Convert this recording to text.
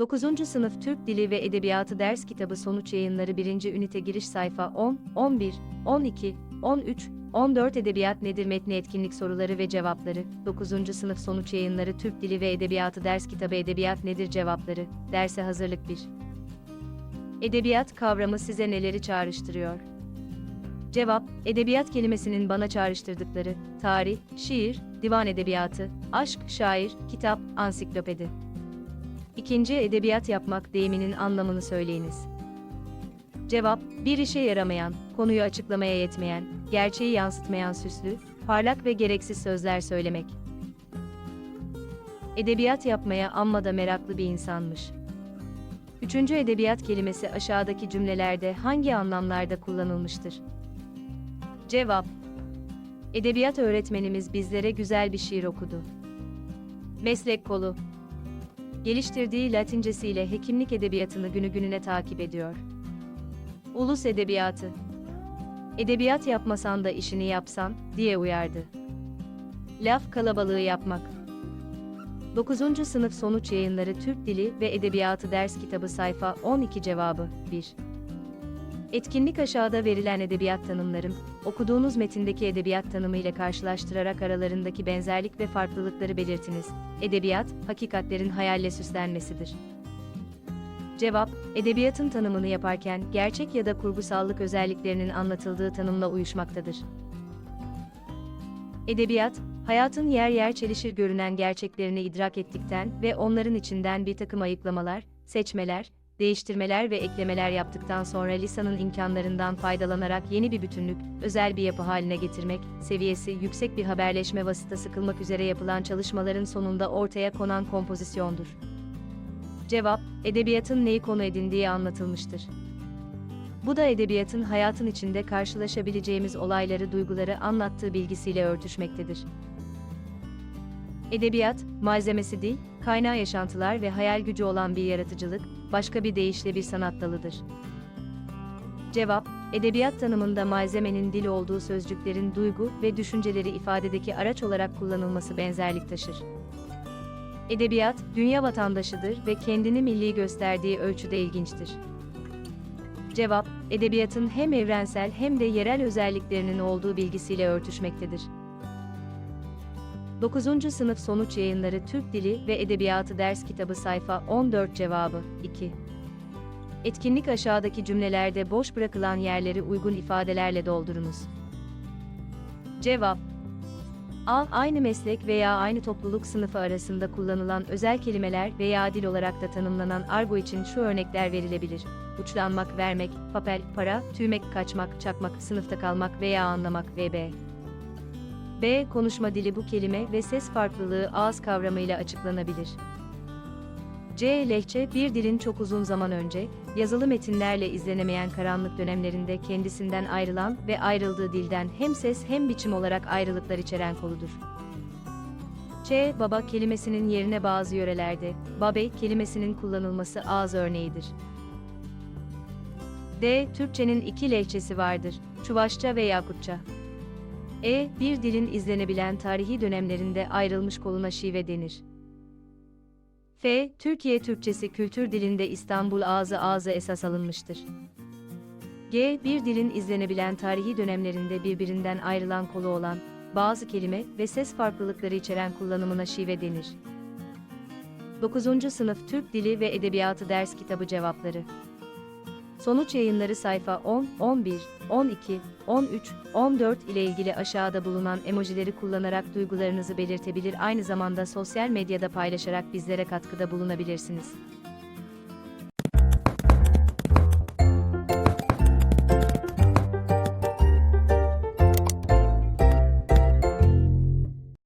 9. Sınıf Türk Dili ve Edebiyatı Ders Kitabı Sonuç Yayınları 1. Ünite Giriş Sayfa 10, 11, 12, 13, 14 Edebiyat Nedir Metni Etkinlik Soruları ve Cevapları 9. Sınıf Sonuç Yayınları Türk Dili ve Edebiyatı Ders Kitabı Edebiyat Nedir Cevapları Derse Hazırlık 1 Edebiyat kavramı size neleri çağrıştırıyor? Cevap, edebiyat kelimesinin bana çağrıştırdıkları, tarih, şiir, divan edebiyatı, aşk, şair, kitap, ansiklopedi. İkinci, edebiyat yapmak deyiminin anlamını söyleyiniz. Cevap, bir işe yaramayan, konuyu açıklamaya yetmeyen, gerçeği yansıtmayan süslü, parlak ve gereksiz sözler söylemek. Edebiyat yapmaya amma da meraklı bir insanmış. Üçüncü edebiyat kelimesi aşağıdaki cümlelerde hangi anlamlarda kullanılmıştır? Cevap Edebiyat öğretmenimiz bizlere güzel bir şiir okudu. Meslek kolu Geliştirdiği Latincesiyle hekimlik edebiyatını günü gününe takip ediyor. Ulus edebiyatı Edebiyat yapmasan da işini yapsan, diye uyardı. Laf kalabalığı yapmak 9. Sınıf Sonuç Yayınları Türk Dili ve Edebiyatı Ders Kitabı Sayfa 12 Cevabı 1 Etkinlik aşağıda verilen edebiyat tanımlarım, okuduğunuz metindeki edebiyat tanımı ile karşılaştırarak aralarındaki benzerlik ve farklılıkları belirtiniz. Edebiyat, hakikatlerin hayalle süslenmesidir. Cevap, edebiyatın tanımını yaparken gerçek ya da kurgusallık özelliklerinin anlatıldığı tanımla uyuşmaktadır. Edebiyat, hayatın yer yer çelişir görünen gerçeklerini idrak ettikten ve onların içinden bir takım ayıklamalar, seçmeler, değiştirmeler ve eklemeler yaptıktan sonra lisanın imkanlarından faydalanarak yeni bir bütünlük, özel bir yapı haline getirmek, seviyesi yüksek bir haberleşme vasıtası kılmak üzere yapılan çalışmaların sonunda ortaya konan kompozisyondur. Cevap, edebiyatın neyi konu edindiği anlatılmıştır. Bu da edebiyatın hayatın içinde karşılaşabileceğimiz olayları, duyguları anlattığı bilgisiyle örtüşmektedir. Edebiyat, malzemesi değil, kaynağı yaşantılar ve hayal gücü olan bir yaratıcılık, başka bir deyişle bir sanat dalıdır. Cevap, edebiyat tanımında malzemenin dil olduğu sözcüklerin duygu ve düşünceleri ifadedeki araç olarak kullanılması benzerlik taşır. Edebiyat, dünya vatandaşıdır ve kendini milli gösterdiği ölçüde ilginçtir. Cevap, edebiyatın hem evrensel hem de yerel özelliklerinin olduğu bilgisiyle örtüşmektedir. 9. Sınıf Sonuç Yayınları Türk Dili ve Edebiyatı Ders Kitabı Sayfa 14 Cevabı 2 Etkinlik aşağıdaki cümlelerde boş bırakılan yerleri uygun ifadelerle doldurunuz. Cevap A. Aynı meslek veya aynı topluluk sınıfı arasında kullanılan özel kelimeler veya dil olarak da tanımlanan argo için şu örnekler verilebilir. Uçlanmak, vermek, papel, para, tüymek, kaçmak, çakmak, sınıfta kalmak veya anlamak vb. B. Konuşma dili bu kelime ve ses farklılığı ağız kavramıyla açıklanabilir. C. Lehçe, bir dilin çok uzun zaman önce, yazılı metinlerle izlenemeyen karanlık dönemlerinde kendisinden ayrılan ve ayrıldığı dilden hem ses hem biçim olarak ayrılıklar içeren koludur. Ç. Baba kelimesinin yerine bazı yörelerde, babe kelimesinin kullanılması ağız örneğidir. D. Türkçenin iki lehçesi vardır, Çuvaşça ve Yakutça. E. Bir dilin izlenebilen tarihi dönemlerinde ayrılmış koluna şive denir. F. Türkiye Türkçesi kültür dilinde İstanbul ağzı ağzı esas alınmıştır. G. Bir dilin izlenebilen tarihi dönemlerinde birbirinden ayrılan kolu olan, bazı kelime ve ses farklılıkları içeren kullanımına şive denir. 9. Sınıf Türk Dili ve Edebiyatı Ders Kitabı Cevapları Sonuç yayınları sayfa 10, 11, 12, 13, 14 ile ilgili aşağıda bulunan emojileri kullanarak duygularınızı belirtebilir aynı zamanda sosyal medyada paylaşarak bizlere katkıda bulunabilirsiniz.